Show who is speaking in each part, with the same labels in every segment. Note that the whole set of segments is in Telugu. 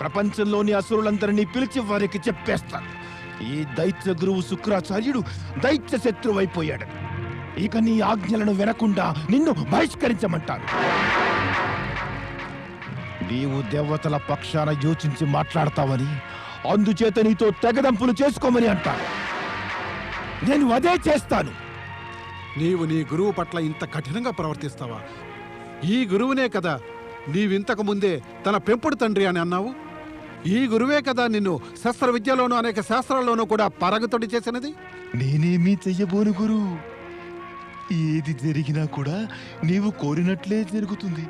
Speaker 1: ప్రపంచంలోని అసురులందరినీ పిలిచి వారికి చెప్పేస్తాను. ఈ దైత్య గురువు శుక్రాచార్యుడు దైత్య శత్రువైపోయాడు. ఇక నీ ఆజ్ఞలను వినకుండా నిన్ను బహిష్కరించమంటాను. నీవు దేవతల పక్షాన యోచించి మాట్లాడతావని అందుచేత నీతో తెగదంపులు చేసుకోమని అంటాను. నేను అదే చేస్తాను.
Speaker 2: నీవు నీ గురువు పట్ల ఇంత కఠినంగా ప్రవర్తిస్తావా? ఈ గురువునే కదా నీవింతకు ముందే తన పెంపుడు తండ్రి అని అన్నావు? ఈ గురువే కదా నిన్ను శస్త్ర విద్యలోనూ అనేక శాస్త్రాల్లోనూ కూడా పరగతొడి చేసినది?
Speaker 1: నేనేమీ చెయ్యబోను గురు. ఏది జరిగినా కూడా నీవు కోరినట్లే జరుగుతుంది.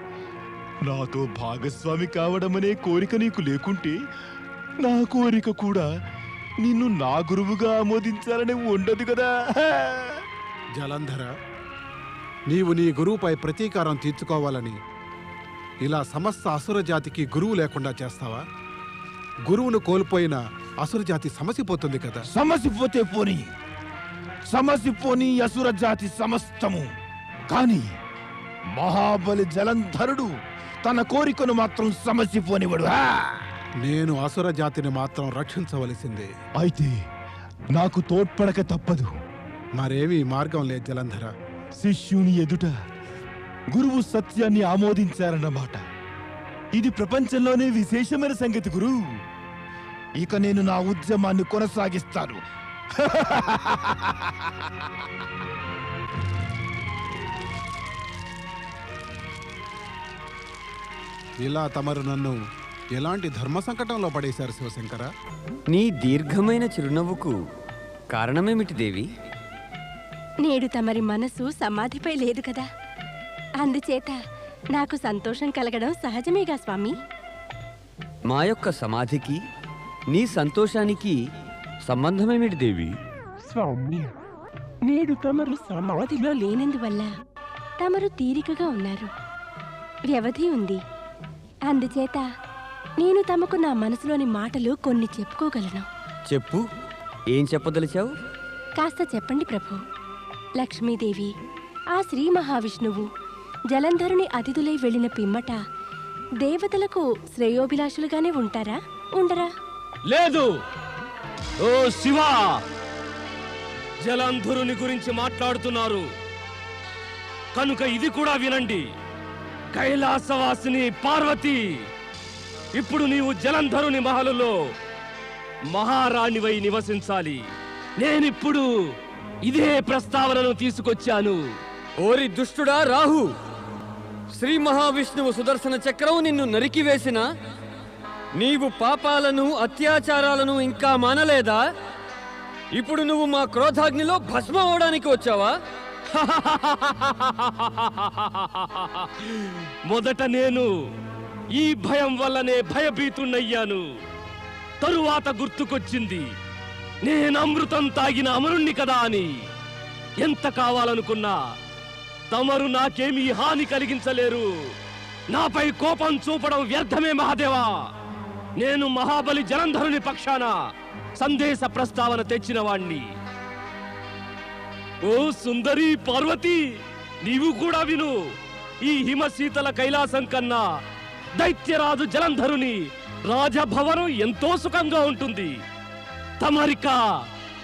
Speaker 1: నాతో భాగస్వామి కావడమనే కోరిక నీకు లేకుంటే నా కోరిక కూడా నిన్ను నా గురువుగా ఆమోదించాలని ఉండదు కదా.
Speaker 2: జలంధర నీవు నీ గురువుపై ప్రతీకారం తీర్చుకోవాలని ఇలా సమస్త అసుర జాతికి గురువు లేకుండా చేస్తావా? గురువును కోల్పోయిన అసుర జాతి సమసిపోతుంది కదా.
Speaker 1: సమసిపోతే పోని. సమసిపోని అసుర జాతి సమస్తము. కాని మహాబలి జలంధరుడు తన కోరికను మాత్రం సమసిపోనివాడు!
Speaker 2: నేను అసుర జాతిని మాత్రం రక్షించవలసిందే.
Speaker 1: అయితే నాకు తోడ్పడక తప్పదు.
Speaker 2: మరేమీ మార్గం లేదు జలంధర.
Speaker 1: శిష్యుని ఎదుట గురువు సత్యాన్ని ఆమోదించారన్నమాట. ఇది ప్రపంచంలోనే విశేషమైన సంగతి గురు. ఇక నేను నా ఉద్యమాన్ని కొనసాగిస్తాను.
Speaker 2: ఇలా తమరు నన్ను ఎలాంటి ధర్మ సంకటంలో పడేశారు శివశంకర?
Speaker 3: నీ దీర్ఘమైన చిరునవ్వుకు కారణమేమిటి దేవి?
Speaker 4: నేడు తమరి మనసు సమాధిపై లేదు కదా. అందుచేత నాకు సంతోషం కలగడం సహజమేగా స్వామి.
Speaker 3: మా యొక్క సమాధికి నీ సంతోషానికి సంబంధమేమిటి దేవి?
Speaker 4: స్వామి నేడు తమరు సమాధిలో లేనందువల్ల తమరు తీరికగా ఉన్నారు. వ్యవధి ఉంది. అందుచేత నేను తమకు నా మనసులోని మాటలు కొన్ని చెప్పుకోగలను.
Speaker 3: చెప్పు. ఏం చెప్పదలిచావు?
Speaker 4: కాస్త చెప్పండి ప్రభు. లక్ష్మీదేవి ఆ శ్రీ మహావిష్ణువు జలంధరుని అతిథులై వెళ్ళిన పిమ్మట దేవతలకు శ్రేయోభిలాషులుగానే ఉంటారా? ఉండరా?
Speaker 5: లేదు. ఓ శివ! జలంధరుని గురించి మాట్లాడుతున్నారు. కనుక ఇది కూడా వినండి. కైలాసవాసిని పార్వతి ఇప్పుడు నీవు జలంధరుని మహలులో మహారాణివై నివసించాలి. నేనిప్పుడు ఇదే ప్రస్తావనను తీసుకొచ్చాను.
Speaker 3: ఓరి దుష్టుడా రాహు! శ్రీ మహావిష్ణువు సుదర్శన చక్రం నిన్ను నరికివేసిన నీవు పాపాలను అత్యాచారాలను ఇంకా మానలేదా? ఇప్పుడు నువ్వు మా క్రోధాగ్నిలో భస్మ అవడానికి వచ్చావా?
Speaker 5: మొదట నేను ఈ భయం వల్లనే భయభీతున్నయ్యాను తరువాత గుర్తుకొచ్చింది నేను అమృతం తాగిన అమరుణ్ణి కదా అని. ఎంత కావాలనుకున్నా తమరు నాకేమీ హాని కలిగించలేరు. నాపై కోపం చూపడం వ్యర్థమే మహాదేవా. నేను మహాబలి జలంధరుని పక్షాన సందేశ ప్రస్తావన తెచ్చిన వాణ్ణి. ఓ సుందరి పార్వతి నీవు కూడా విను. ఈ హిమశీతల కైలాసం కన్నా దైత్యరాజు జలంధరుని రాజభవనం ఎంతో సుఖంగా ఉంటుంది. తమరిక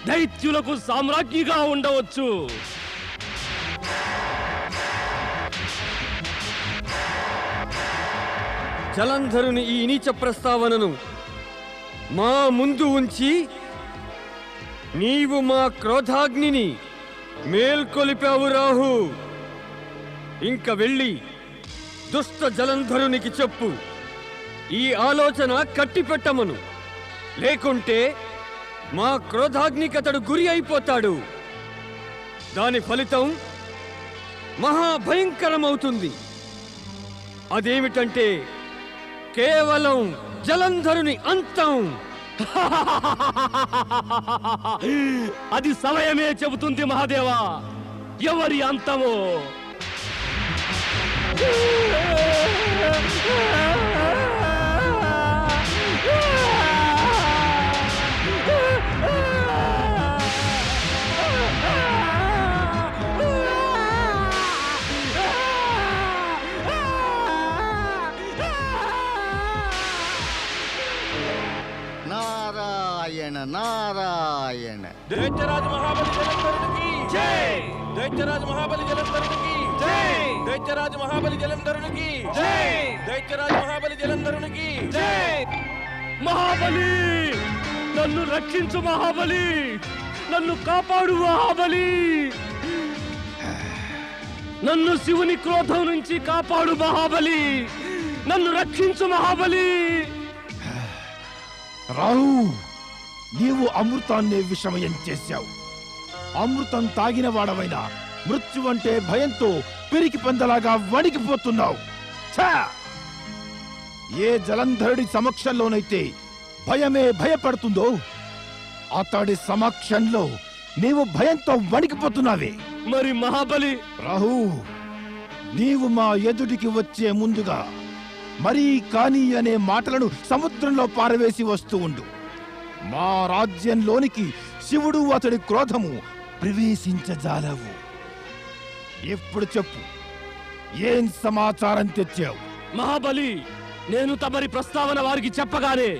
Speaker 5: దైత్యులకు సామ్రాజ్ఞిగా ఉండవచ్చు.
Speaker 3: జలంధరుని ఈ నీచ ప్రస్తావనను మా ముందు ఉంచి నీవు మా క్రోధాగ్నిని మేల్కొలిపావు రాహు. ఇంక వెళ్ళి దుష్ట జలంధరునికి చెప్పు. ఈ ఆలోచన కట్టిపెట్టమను. లేకుంటే మా క్రోధాగ్నికతడు గురి అయిపోతాడు. దాని ఫలితం మహాభయంకరమవుతుంది. అదేమిటంటే కేవలం జలంధరుని అంతం.
Speaker 5: అది సమయమే చెబుతుంది మహాదేవా. ఎవరి అంతమో
Speaker 6: మహాబలి!
Speaker 5: నన్ను రక్షించు మహాబలి! నన్ను కాపాడు మహాబలి! నన్ను శివుని క్రోధం నుంచి కాపాడు మహాబలి! నన్ను రక్షించు మహాబలి!
Speaker 1: రావు నీవు అమృతాన్ని విషమయం చేశావు. అమృతం తాగిన వాడవైనా మృత్యు అంటే భయంతో పిరికి పందలాగా వణికిపోతున్నావు. ఏ జలంధరుడి సమక్షంలోనైతే భయమే భయపడుతుందో అతడి సమక్షంలో నీవు భయంతో వణికిపోతున్నావే.
Speaker 5: మరి మహాబలి!
Speaker 1: రాహు నీవు మా ఎదుటికి వచ్చే ముందుగా మరీ కాని అనే మాటలను సముద్రంలో పారవేసి వస్తూ ఉండు. మా రాజ్యంలోనికి శివుడు అతడి క్రోధము ప్రవేశించజాలవు. ఎప్పుడు చెప్పు ఏం సమాచారం తెచ్చావు?
Speaker 5: మహాబలి నేను తమరి ప్రస్తావన వారికి చెప్పగానే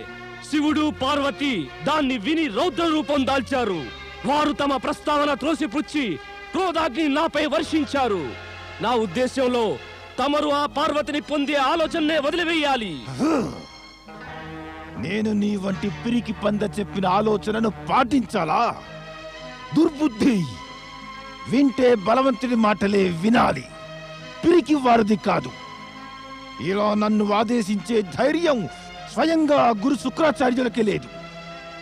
Speaker 5: శివుడు పార్వతి దాన్ని విని రౌద్ర రూపం దాల్చారు. వారు తమ ప్రస్తావన త్రోసిపుచ్చి క్రోధాగ్ని నాపై వర్షించారు. నా ఉద్దేశంలో తమరు ఆ పార్వతిని పొందే ఆలోచననే వదిలివేయాలి.
Speaker 1: నేను నీ వంటి పిరికి పంద చెప్పిన ఆలోచనను పాటించాలా? దుర్బుద్ధి! వింటే బలవంతుడి మాటలే వినాలి. పిరికి వారిది కాదు. ఇలా నన్ను ఆదేశించే ధైర్యం స్వయంగా గురు శుక్రాచార్యులకి లేదు.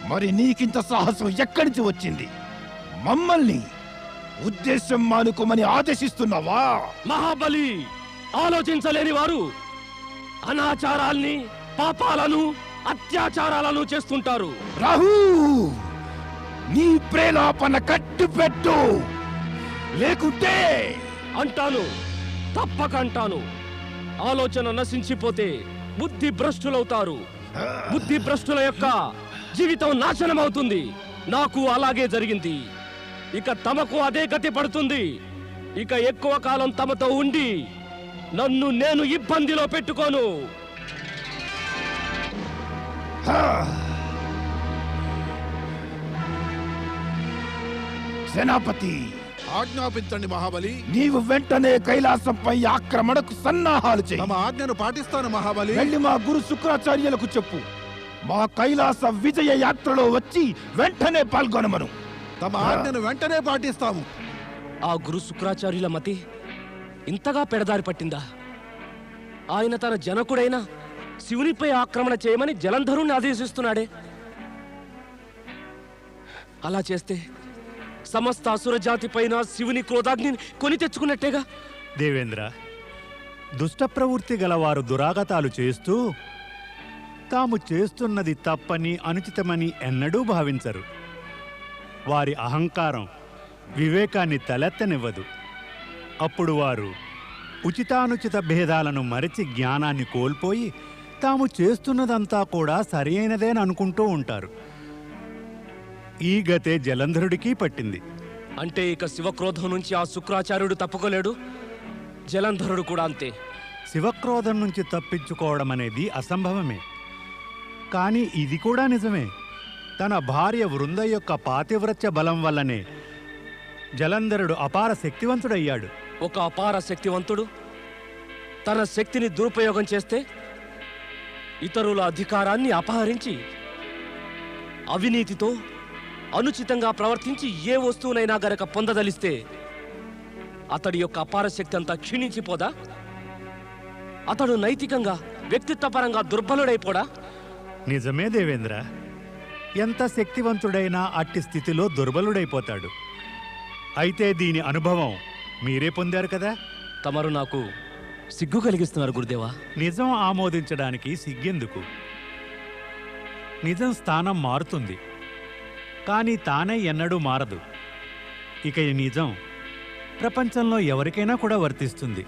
Speaker 1: మరి నీకింత సాహసం ఎక్కడి నుంచి వచ్చింది? మమ్మల్ని ఉద్దేశం మానుకోమని ఆదేశిస్తున్నావా?
Speaker 5: మహాబలి ఆలోచించలేని వారు అనాచారాల్ని పాపాలను అత్యాచారాలను చేస్తుంటారు.
Speaker 1: రాహు నీ ప్రేలాపన కట్టుపెట్టు. లేకుంటే
Speaker 5: అంటాను తప్పక అంటాను. ఆలోచన నశించిపోతే బుద్ధి భ్రష్టులవుతారు బుద్ధి భ్రష్టుల యొక్క జీవితం నాశనం అవుతుంది నాకు అలాగే జరిగింది. ఇక తమకు అదే గతి పడుతుంది. ఇక ఎక్కువ కాలం తమతో ఉండి నన్ను నేను ఇబ్బందిలో పెట్టుకోను.
Speaker 1: సేనాపతి!
Speaker 2: ఆజ్ఞాపించండి మహాబలి.
Speaker 1: నీవు వెంటనే కైలాసంపై ఆక్రమణకు సన్నాహాలు చేయి.
Speaker 2: తమ ఆజ్ఞను పాటిస్తాను మహాబలి.
Speaker 1: వెళ్ళి మా గురు శుక్రాచార్యులకు చెప్పు. మా కైలాస విజయ యాత్రలో వచ్చి వెంటనే పాల్గొనమను.
Speaker 2: తమ ఆజ్ఞను వెంటనే పాటిస్తాము.
Speaker 5: ఆ గురు శుక్రాచార్యుల మతి ఇంతగా పెడదారి పట్టిందా? ఆయన తన జనకుడైన శివునిపై ఆక్రమణ చేయమని జలంధరుణ్ణి ఆదేశిస్తున్నాడే. అలా చేస్తే సమస్త అసురజాతి పైన శివుని క్రోధాగ్ని కొని తెచ్చుకున్నట్టేగా?
Speaker 7: దేవేంద్ర దుష్ట ప్రవృత్తి గలవారు దురాగతాలు చేస్తూ తాము చేస్తున్నది తప్పని అనుచితమని ఎన్నడూ భావించరు. వారి అహంకారం వివేకాన్ని తలెత్తనివ్వదు. అప్పుడు వారు ఉచితానుచిత భేదాలను మరచి జ్ఞానాన్ని కోల్పోయి తాము చేస్తున్నదంతా కూడా సరైనదేననుకుంటూ ఉంటారు. ఈ గతే జలంధరుడికి పట్టింది.
Speaker 5: అంటే ఇక శివక్రోధం నుంచి ఆ శుక్రాచార్యుడు తప్పుకోలేడు? జలంధరుడు కూడా అంతే.
Speaker 7: శివక్రోధం నుంచి తప్పించుకోవడం అనేది అసంభవమే. కానీ ఇది కూడా నిజమే. తన భార్య వృంద యొక్క పాతివ్రత్య బలం వల్లనే జలంధరుడు అపార శక్తివంతుడయ్యాడు.
Speaker 5: ఒక అపార శక్తివంతుడు? తన శక్తిని దురుపయోగం చేస్తే ఇతరుల అధికారాన్ని అపహరించి అవినీతితో అనుచితంగా ప్రవర్తించి ఏ వస్తువునైనా గనక పొందదలిస్తే అతడి యొక్క అపార శక్తి అంతా క్షీణించిపోదా? అతడు నైతికంగా వ్యక్తిత్వపరంగా దుర్బలుడైపోడా?
Speaker 7: నిజమే దేవేంద్ర. ఎంత శక్తివంతుడైనా అట్టి స్థితిలో దుర్బలుడైపోతాడు. అయితే దీని అనుభవం మీరే పొందారు కదా?
Speaker 5: తమరు నాకు సిగ్గు కలిగిస్తున్నారు గురుదేవా.
Speaker 7: నిజం ఆమోదించడానికి సిగ్గెందుకు? నిజం స్థానం మారుతుంది. కానీ తానే ఎన్నడూ మారదు. ఇక ఈ నిజం ప్రపంచంలో ఎవరికైనా కూడా వర్తిస్తుంది.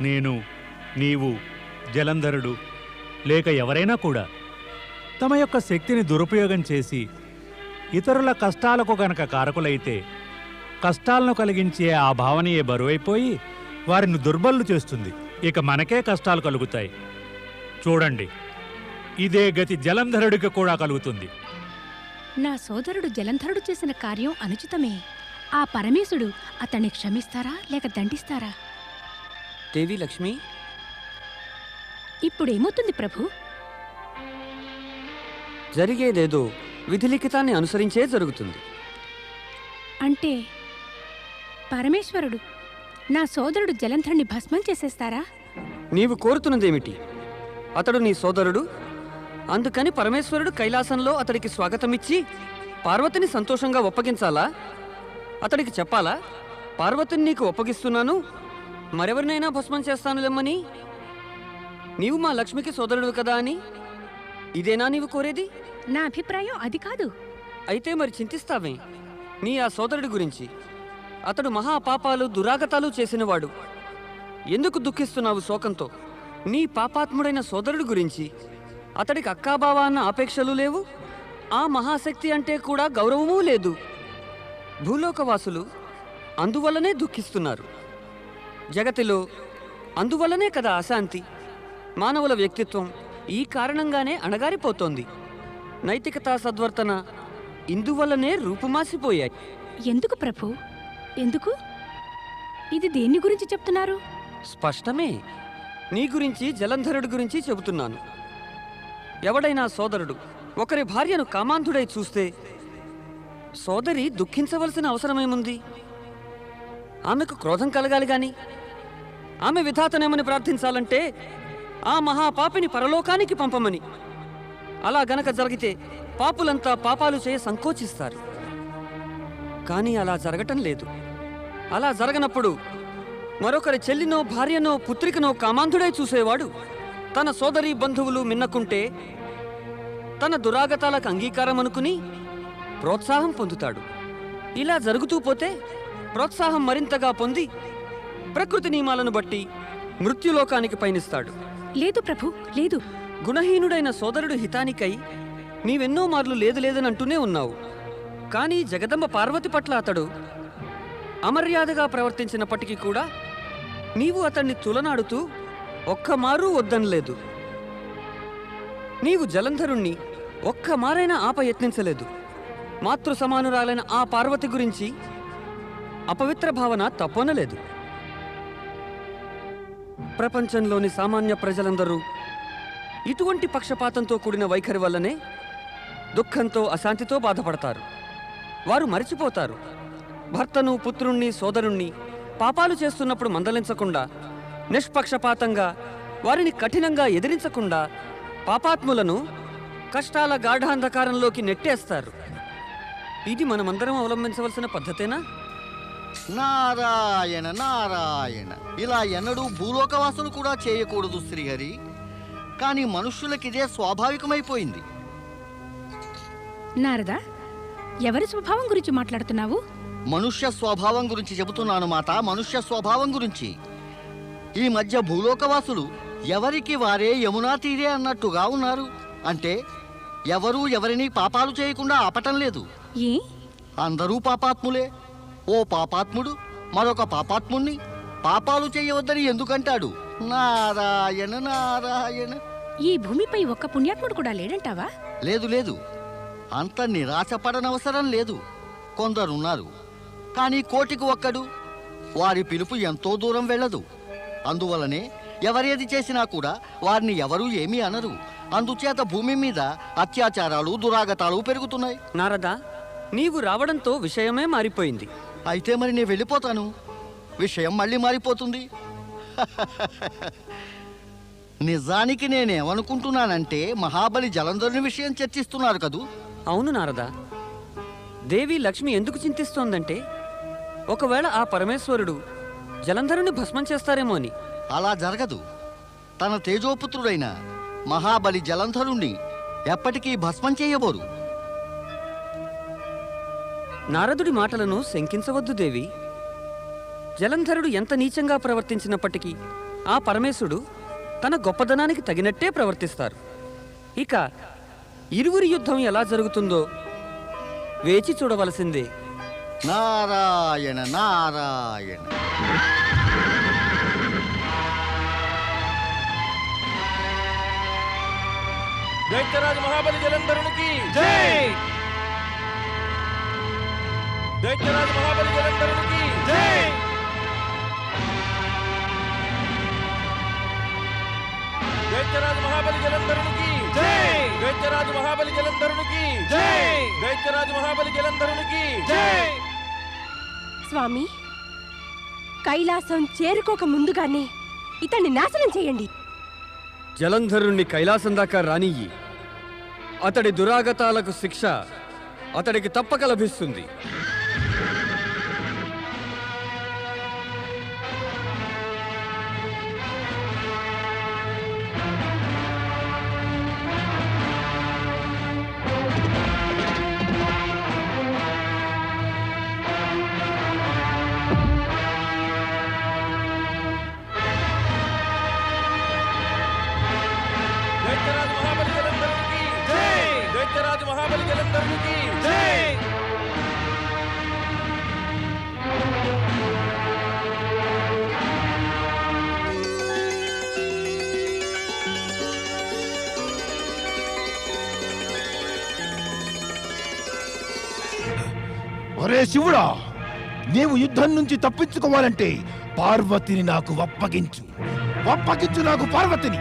Speaker 7: నేను నీవు జలంధరుడు లేక ఎవరైనా కూడా తమ యొక్క శక్తిని దురుపయోగం చేసి ఇతరుల కష్టాలకు గనక కారకులైతే కష్టాలను కలిగించే ఆ భావనయే బరువైపోయి వారిని దుర్బలు చేస్తుంది. ఇక మనకే కష్టాలు కలుగుతాయి. చూడండి ఇదే గతి జలంధరుడికి కూడా కలుగుతుంది.
Speaker 8: నా సోదరుడు జలంధరుడు చేసిన కార్యం అనుచితమే. ఆ పరమేశుడు అతన్ని క్షమిస్తారా లేక దండిస్తారా?
Speaker 3: దేవి లక్ష్మి?
Speaker 8: ఇప్పుడేమవుతుంది ప్రభు?
Speaker 3: జరిగేదేదో విధిలిఖితాన్ని అనుసరించే జరుగుతుంది.
Speaker 8: అంటే పరమేశ్వరుడు నా సోదరుడు జలంధరుని భస్మం చేసేస్తారా?
Speaker 3: నీవు కోరుతున్నదేమిటి? అతడు నీ సోదరుడు అందుకని పరమేశ్వరుడు కైలాసంలో అతడికి స్వాగతమిచ్చి పార్వతిని సంతోషంగా ఒప్పగించాలా? అతడికి చెప్పాలా? పార్వతిని నీకు ఒప్పగిస్తున్నాను. మరెవరినైనా భస్మం చేస్తానులేమ్మని నీవు మా లక్ష్మికి సోదరుడు కదా అని? ఇదేనా నీవు కోరేది?
Speaker 8: నా అభిప్రాయం అది కాదు.
Speaker 3: అయితే మరి చింతిస్తావే? నీ ఆ సోదరుడి గురించి. అతడు మహాపాపాలు దురాగతాలు చేసినవాడు. ఎందుకు దుఃఖిస్తున్నావు శోకంతో? నీ పాపాత్ముడైన సోదరుడి గురించి అతడికి అక్కాబావా అన్న ఆపేక్షలు లేవు. ఆ మహాశక్తి అంటే కూడా గౌరవమూ లేదు. భూలోకవాసులు అందువల్లనే దుఃఖిస్తున్నారు. జగతిలో అందువల్లనే కదా అశాంతి. మానవుల వ్యక్తిత్వం ఈ కారణంగానే అణగారిపోతోంది. నైతికతా సద్వర్తన ఇందువల్లనే రూపుమాసిపోయాయి.
Speaker 8: ఎందుకు ప్రభు? ఎందుకు? ఇది దేన్ని గురించి చెప్తున్నారు?
Speaker 3: స్పష్టమే. నీ గురించి జలంధరుడి గురించి చెబుతున్నాను. ఎవడైనా సోదరుడు ఒకరి భార్యను కామాంధుడై చూస్తే సోదరి దుఃఖించవలసిన అవసరమేముంది? ఆమెకు క్రోధం కలగాలి గాని ఆమె విధాతనేమని ప్రార్థించాలంటే ఆ మహాపాపిని పరలోకానికి పంపమని. అలా గనక జరిగితే పాపులంతా పాపాలు చేయ సంకోచిస్తారు. కానీ అలా జరగటం లేదు. అలా జరగనప్పుడు మరొకరి చెల్లినో భార్యనో పుత్రికనో కామాంధుడై చూసేవాడు తన సోదరి బంధువులు మిన్నకుంటే తన దురాగతాలకు అంగీకారం అనుకుని ప్రోత్సాహం పొందుతాడు. ఇలా జరుగుతూ పోతే ప్రోత్సాహం మరింతగా పొంది ప్రకృతి నియమాలను బట్టి మృత్యులోకానికి పయనిస్తాడు.
Speaker 8: లేదు ప్రభు లేదు.
Speaker 3: గుణహీనుడైన సోదరుడు హితానికై నీవెన్నో మార్లు లేదు లేదని అంటూనే ఉన్నావు. కానీ జగదంబ పార్వతి పట్ల అతడు అమర్యాదగా ప్రవర్తించినప్పటికీ కూడా నీవు అతన్ని తులనాడుతూ ఒక్క మారు వద్దనలేదు. నీవు జలంధరుణ్ణి ఒక్క మారైనా ఆప యత్నించలేదు మాతృ సమానురాలైన ఆ పార్వతి గురించి అపవిత్ర భావన తప్పనలేదు. ప్రపంచంలోని సామాన్య ప్రజలందరూ ఇటువంటి పక్షపాతంతో కూడిన వైఖరి వల్లనే దుఃఖంతో అశాంతితో బాధపడతారు. వారు మరిచిపోతారు. భర్తను పుత్రుణ్ణి సోదరుణ్ణి పాపాలు చేస్తున్నప్పుడు మందలించకుండా నిష్పక్షపాతంగా వారిని కఠినంగా ఎదిరించకుండా పాపాత్ములను కష్టాల గాఢాంధకారంలోకి నెట్టేస్తారు. ఇది మనమందరం అవలంబించవలసిన పద్ధతేనా?
Speaker 9: నారాయణ నారాయణ. ఇలా ఎన్నడూ భూలోకవాసులు కూడా చేయకూడదు శ్రీహరి. కానీ మనుష్యులకిదే స్వాభావికమైపోయింది.
Speaker 8: నారదా ఎవరి స్వభావం గురించి మాట్లాడుతున్నావు?
Speaker 9: మనుష్య స్వభావం గురించి చెబుతున్నాను మాట మనుష్య స్వభావం గురించి. ఈ మధ్య భూలోకవాసులు ఎవరికి వారే యమునా తీరే అన్నట్టుగా ఉన్నారు. అంటే ఎవరూ ఎవరిని పాపాలు చేయకుండా ఆపటం లేదు.
Speaker 8: ఏ?
Speaker 9: అందరూ పాపాత్ములే. ఓ పాపాత్ముడు మరొక పాపాత్ముణ్ణి పాపాలు చేయవద్దని ఎందుకంటాడు? నారాయణ నారాయణ.
Speaker 8: ఈ భూమిపై ఒక్క పుణ్యాత్ముడు కూడా లేడంటావా?
Speaker 9: లేదు లేదు. అంత నిరాశపడనవసరం లేదు. కొందరున్నారు. కానీ కోటికి ఒక్కడు. వారి పిలుపు ఎంతో దూరం వెళ్ళదు. అందువలనే ఎవరేది చేసినా కూడా వారిని ఎవరూ ఏమీ అనరు. అందుచేత భూమి మీద అత్యాచారాలు దురాగతాలు పెరుగుతున్నాయి.
Speaker 3: నారదా నీవు రావడంతో విషయమే మారిపోయింది.
Speaker 9: అయితే మరి నేను వెళ్ళిపోతాను. విషయం మళ్ళీ మారిపోతుంది. నిజానికి నేనేమనుకుంటున్నానంటే మహాబలి జలంధరుని విషయం చర్చిస్తున్నారు కదూ?
Speaker 3: అవును నారదా. దేవి లక్ష్మి ఎందుకు చింతిస్తోందంటే ఒకవేళ ఆ పరమేశ్వరుడు జలంధరుని భస్మం చేస్తారేమో అని.
Speaker 9: అలా జరగదు. తన తేజోపుత్రుడైన మహాబలి జలంధరుణ్ణి ఎప్పటికీ భస్మం చేయబోరు.
Speaker 3: నారదుడి మాటలను శంకించవద్దు దేవి. జలంధరుడు ఎంత నీచంగా ప్రవర్తించినప్పటికీ ఆ పరమేశుడు తన గొప్పదనానికి తగినట్టే ప్రవర్తిస్తారు. ఇక ఇరువురి యుద్ధం ఎలా జరుగుతుందో వేచి చూడవలసిందే.
Speaker 9: నారాయణ నారాయణ.
Speaker 6: దైత్యరాజు మహాబలి జలంధరునికి
Speaker 5: జై!
Speaker 6: దైత్యరాజు మహాబలి జలంధరునికి దైత్యరాజు మహాబలి జలంధరునికి దైత్యరాజు మహాబలి జలంధరునికి దైత్యరాజు మహాబలి జలంధరునికి
Speaker 4: స్వామి. కైలాసం చేరుకోక ముందుగానే ఇతన్ని నాశనం చేయండి.
Speaker 3: జలంధరుణ్ణి కైలాసం దాకా రానియ్యి. అతడి దురాగతాలకు శిక్ష అతడికి తప్పక లభిస్తుంది.
Speaker 1: ఒరే శివుడా నీవు యుద్ధం నుంచి తప్పించుకోవాలంటే పార్వతిని నాకు అప్పగించు అప్పగించు నాకు పార్వతిని.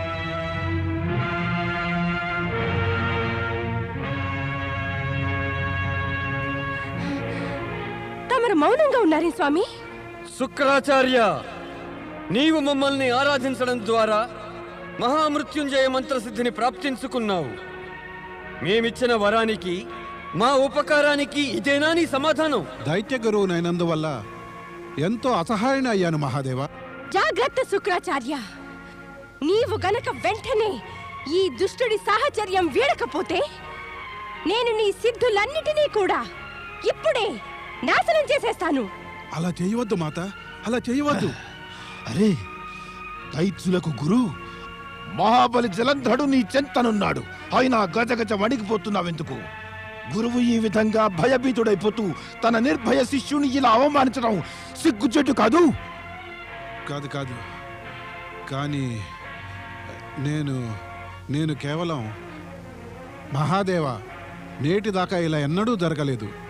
Speaker 4: ఉన్నారే స్వామి?
Speaker 3: శుక్రాచార్య నీవు మమ్మల్ని ఆరాధించడం ద్వారా మహామృత్యుంజయ మంత్రసిద్ధిని ప్రాప్తించుకున్నావు. మేమిచ్చిన వరానికి మా ఉపకారానికి ఇదేనా నీ సమాధానం?
Speaker 2: దైత్య గురువునైనందువల్ల ఎంతో అసహాయన అయ్యాను మహాదేవ.
Speaker 4: జాగ్రత్త శుక్రాచార్య. నీవు గనక వెంటనే ఈ దుష్టుడి సాహచర్యం వీడకపోతే నేను నీ సిద్ధులన్నిటినీ కూడా ఇప్పుడే నాశనం చేసేస్తాను.
Speaker 2: అలా చేయవద్దు మాత. అలా చేయవద్దు.
Speaker 1: అరే దైత్యులకు గురు మహాబలి జలంధరుడు నీ చెంతనున్నాడు. అయినా గజగజ వణికిపోతున్నావెందుకు గురువు ఈ విధంగా భయభీతుడైపోతూ తన నిర్భయ శిష్యుని ఇలా అవమానించడం సిగ్గుచెట్టు కాదు?
Speaker 2: కాదు కాదు. కానీ నేను నేను కేవలం మహాదేవ నేటిదాకా ఇలా ఎన్నడూ జరగలేదు.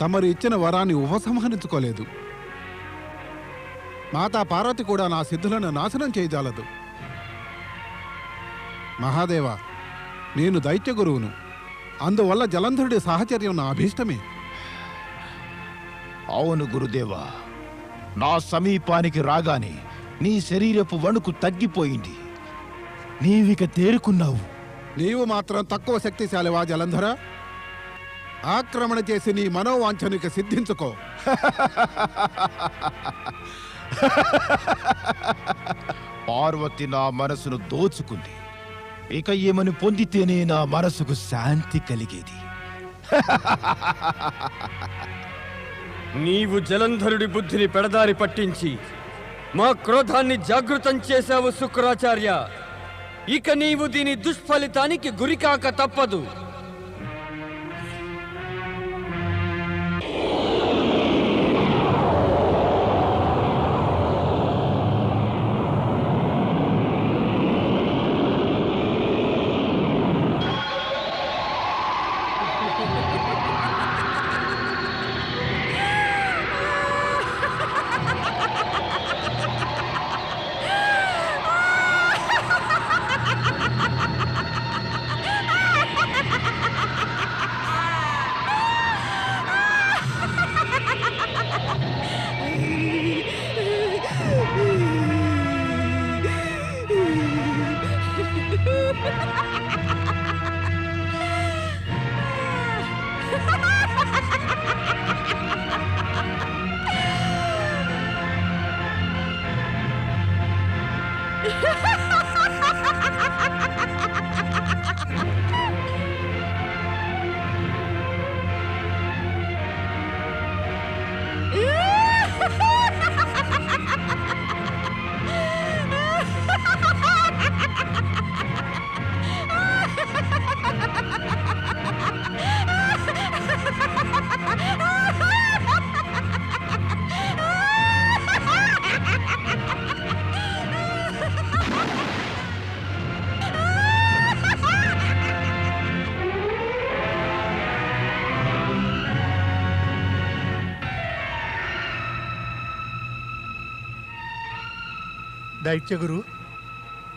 Speaker 2: తమరు ఇచ్చిన వరాన్ని ఉపసంహరించుకోలేదు. మాతా పార్వతి కూడా నా సిద్ధులను నాశనం చేయజాలదు. మహాదేవ నేను దైత్య గురువును. అందువల్ల జలంధరుడి సాహచర్యం నా అభీష్టమే.
Speaker 1: అవును గురుదేవా నా సమీపానికి రాగానే నీ శరీరపు వణుకు తగ్గిపోయింది. నీవిక తేరుకున్నావు.
Speaker 2: నీవు మాత్రం తక్కువ శక్తిశాలివా జలంధర? ఆక్రమణ చేసి నీ మనోవాంఛనిక సిద్ధించుకో.
Speaker 1: పార్వతి నా మనసును దోచుకుంది. ఇక ఏమని పొందితేనే నా మనసుకు శాంతి కలిగేది.
Speaker 3: నీవు జలంధరుడి బుద్ధిని పెడదారి పట్టించి మా క్రోధాన్ని జాగృతం చేశావు శుక్రాచార్య. ఇక నీవు దీని దుష్ఫలితానికి గురికాక తప్పదు.
Speaker 7: దైత్యగురు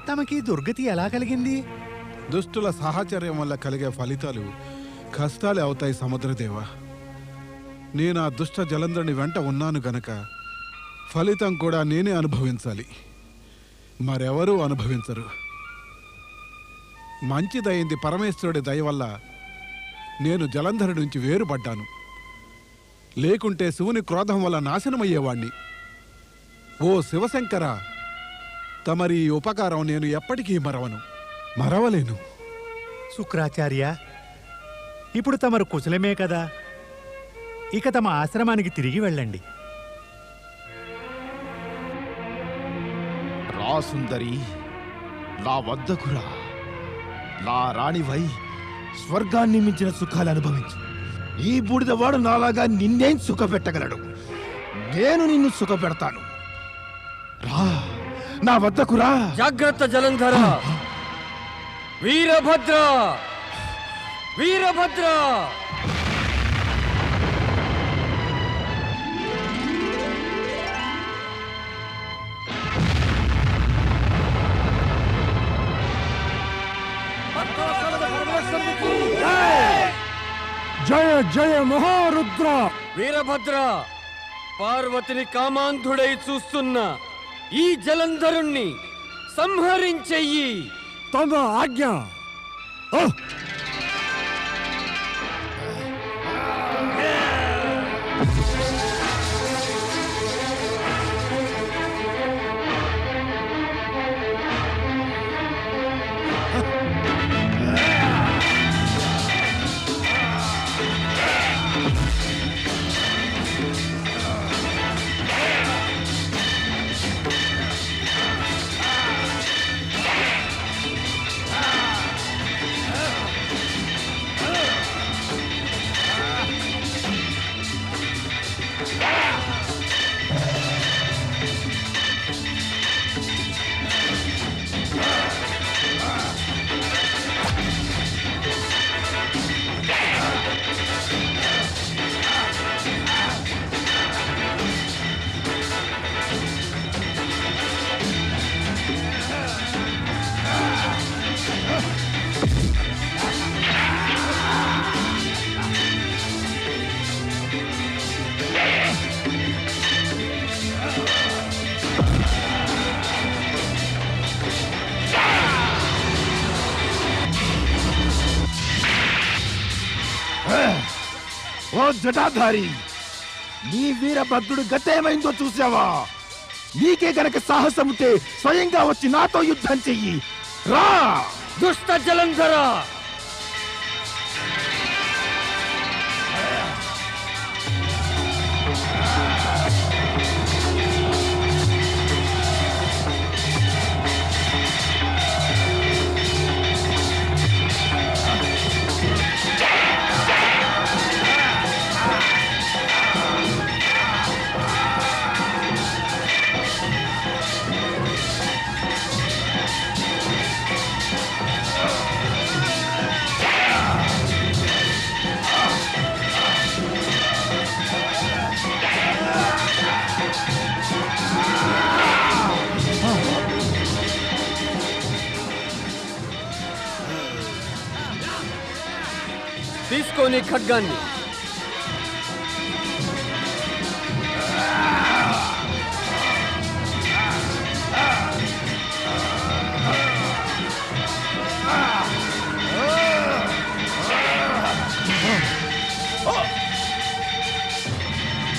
Speaker 7: తమకి దుర్గతి ఎలా కలిగింది?
Speaker 2: దుష్టుల సాహచర్యం వల్ల కలిగే ఫలితాలు కష్టాలే అవుతాయి సముద్రదేవ. నేను ఆ దుష్ట జలంధరుని వెంట ఉన్నాను గనక ఫలితం కూడా నేనే అనుభవించాలి. మరెవరూ అనుభవించరు. మంచిదయింది పరమేశ్వరుడి దయ వల్ల నేను జలంధరు నుంచి వేరుపడ్డాను. లేకుంటే శివుని క్రోధం వల్ల నాశనమయ్యేవాణ్ణి. ఓ శివశంకరా తమరి ఉపకారం నేను ఎప్పటికీ మరవను. మరవలేను.
Speaker 7: శుక్రాచార్య ఇప్పుడు తమరు కుశలమే కదా. ఇక తమ ఆశ్రమానికి తిరిగి వెళ్ళండి.
Speaker 1: రా సుందరి నా వద్దకురా నా రాణివై స్వర్గాన్ని మించిన సుఖాలు అనుభవించు. ఈ బూడిదవాడు నాలాగా నిన్నేం సుఖపెట్టగలడు? నేను నిన్ను సుఖపెడతాను. రా. నా వద్దకు రా
Speaker 3: జాగ్రత్త జలంధర. వీరభద్ర. వీరభద్ర.
Speaker 5: జయ జయ మహారుద్ర.
Speaker 3: వీరభద్ర పార్వతిని కామాంధుడై చూస్తున్న ఈ జలంధరుణ్ణి సంహరించెయ్యి.
Speaker 5: తమ ఆజ్ఞ.
Speaker 1: జటాధారి. నీ వీరభద్రుడు గతేమైందో చూసావా నీకే గనక సాహసం ఉంటే స్వయంగా వచ్చి నాతో యుద్ధం చెయ్యి. రా!
Speaker 3: దుష్ట జలంధరా! gun.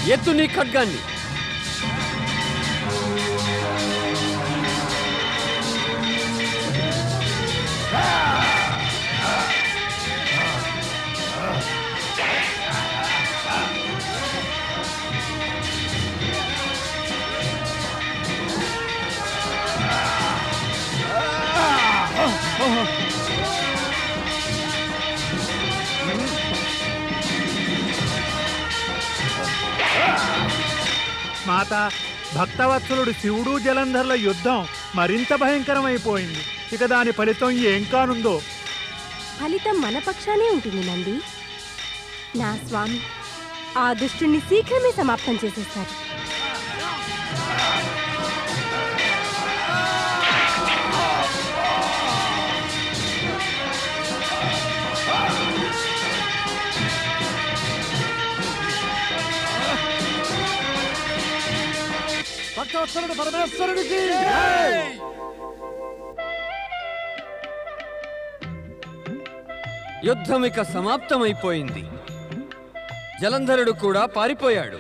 Speaker 3: ये तो तूने
Speaker 7: खटगानी భక్తవత్సలుడు శివుడు జలంధర్ల యుద్ధం మరింత భయంకరమైపోయింది. ఇక దాని ఫలితం ఏం కానుందో?
Speaker 4: ఫలితం మన పక్షానే ఉంటుంది నంది. నా స్వామి ఆ దుష్టుణ్ణి శీఘ్రమే సమాప్తం చేసేస్తారు.
Speaker 5: సాక్షాత్కరుడు పరమేశ్వరుడికి.
Speaker 3: యుద్ధం ఇక సమాప్తమైపోయింది. జలంధరుడు కూడా పారిపోయాడు.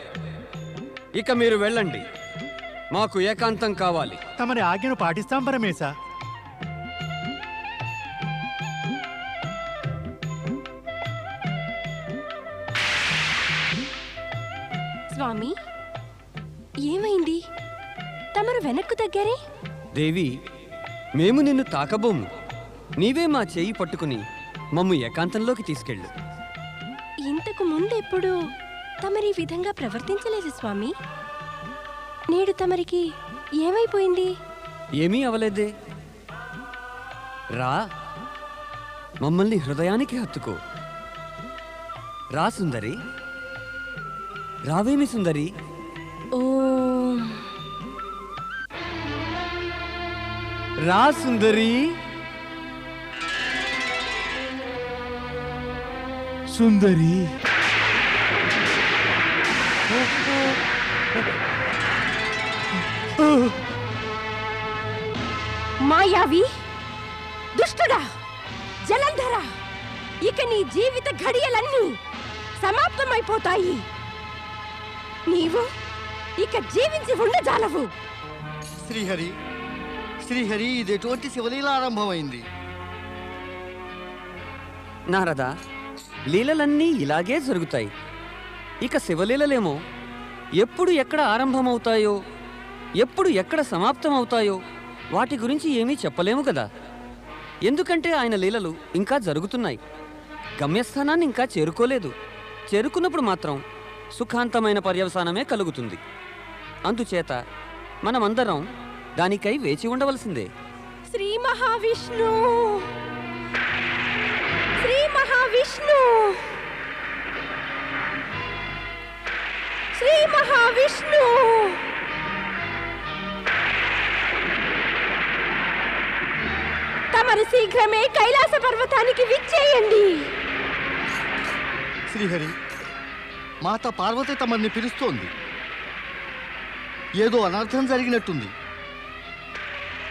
Speaker 3: ఇక మీరు వెళ్ళండి. మాకు ఏకాంతం కావాలి.
Speaker 7: తమరి ఆజ్ఞను పాటిస్తాం పరమేశ.
Speaker 4: తమరు వెనక్కు తగ్గారే?
Speaker 3: దేవి మేము నిన్ను తాకబోము. నీవే మా చేయి పట్టుకుని మమ్ము ఏకాంతంలోకి తీసుకెళ్ళు.
Speaker 4: ఇంతకు ముందెప్పుడు తమరి విధంగా ప్రవర్తించలేదు స్వామి. నేడు తమరికి ఏమైపోయింది?
Speaker 3: ఏమీ అవలేదే. రా మమ్మల్ని హృదయానికి హత్తుకో. రా సుందరి. రావేమి సుందరి?
Speaker 4: ఓ.
Speaker 3: రా సుందరి.
Speaker 1: సుందరి.
Speaker 4: మాయావి దుష్టుడా జలంధర ఇక నీ జీవిత ఘడియలన్నీ సమాప్తమైపోతాయి. నీవు ఇక జీవించి ఉండజాలవు.
Speaker 9: శ్రీహరి శ్రీహరి ఇది ఎటువంటి శివలీల ఆరంభమైంది?
Speaker 3: నారద లీలలన్నీ ఇలాగే జరుగుతాయి. ఇక శివలీలలేమో ఎప్పుడు ఎక్కడ ఆరంభమవుతాయో ఎప్పుడు ఎక్కడ సమాప్తమవుతాయో వాటి గురించి ఏమీ చెప్పలేము కదా. ఎందుకంటే ఆయన లీలలు ఇంకా జరుగుతున్నాయి. గమ్యస్థానాన్ని ఇంకా చేరుకోలేదు. చేరుకున్నప్పుడు మాత్రం సుఖాంతమైన పర్యవసానమే కలుగుతుంది. అందుచేత మనమందరం దానికై వేచి ఉండవలసిందే.
Speaker 4: శ్రీ మహావిష్ణు! శ్రీ మహావిష్ణు! శ్రీ మహావిష్ణు! తమరు శీఘ్రమే కైలాస పర్వతానికి విచ్చేయండి.
Speaker 9: శ్రీహరి మాత పార్వతి తమని పిలుస్తోంది. ఏదో అనర్థం జరిగినట్టుంది.